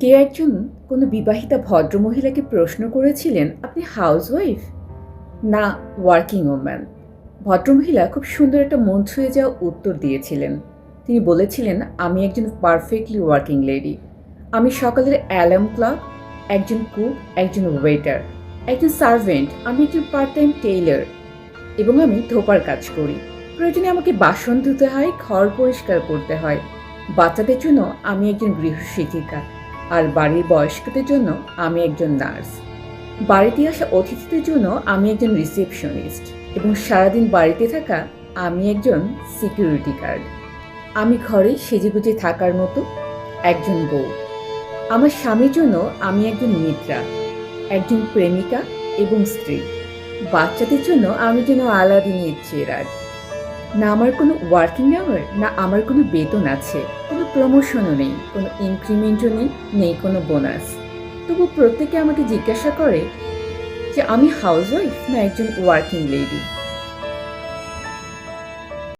কে একজন কোনো বিবাহিতা ভদ্রমহিলাকে প্রশ্ন করেছিলেন, আপনি হাউসওয়াইফ? না, ওয়ার্কিং ওম্যান। ভদ্রমহিলা খুব সুন্দর একটা মন ছুঁয়ে যাওয়া উত্তর দিয়েছিলেন। তিনি বলেছিলেন, আমি একজন পারফেক্টলি ওয়ার্কিং লেডি। আমি সকালের অ্যালার্ম ক্লক, একজন কুক, একজন ওয়েটার, একজন সার্ভেন্ট, আমি একজন পার্ট টাইম টেইলার এবং আমি ধোপার কাজ করি। প্রয়োজনে আমাকে বাসন ধুতে হয়, ঘর পরিষ্কার করতে হয়। বাচ্চাদের জন্য আমি একজন গৃহশিক্ষিকা। আর বাড়ির বয়স্কদের জন্য আমি একজন নার্স। বাড়িতে আসা অতিথিদের জন্য আমি একজন রিসেপশনিস্ট এবং সারাদিন বাড়িতে থাকা আমি একজন সিকিউরিটি গার্ড। আমি ঘরে সেজেগুজে থাকার মতো একজন বউ। আমার স্বামীর জন্য আমি একজন মিত্রা একজন প্রেমিকা এবং স্ত্রী। বাচ্চাদের জন্য আমি যেন আলাদিনের চেরাগ না আমার কোনো ওয়ার্কিং আওয়ার না আমার কোনো বেতন আছে। প্রমোশনও নেই, কোনো ইনক্রিমেন্টও নেই নেই কোনো বোনাস তবু প্রত্যেকে আমাকে জিজ্ঞাসা করে যে, আমি হাউস ওয়াইফ না একজন ওয়ার্কিং লেডি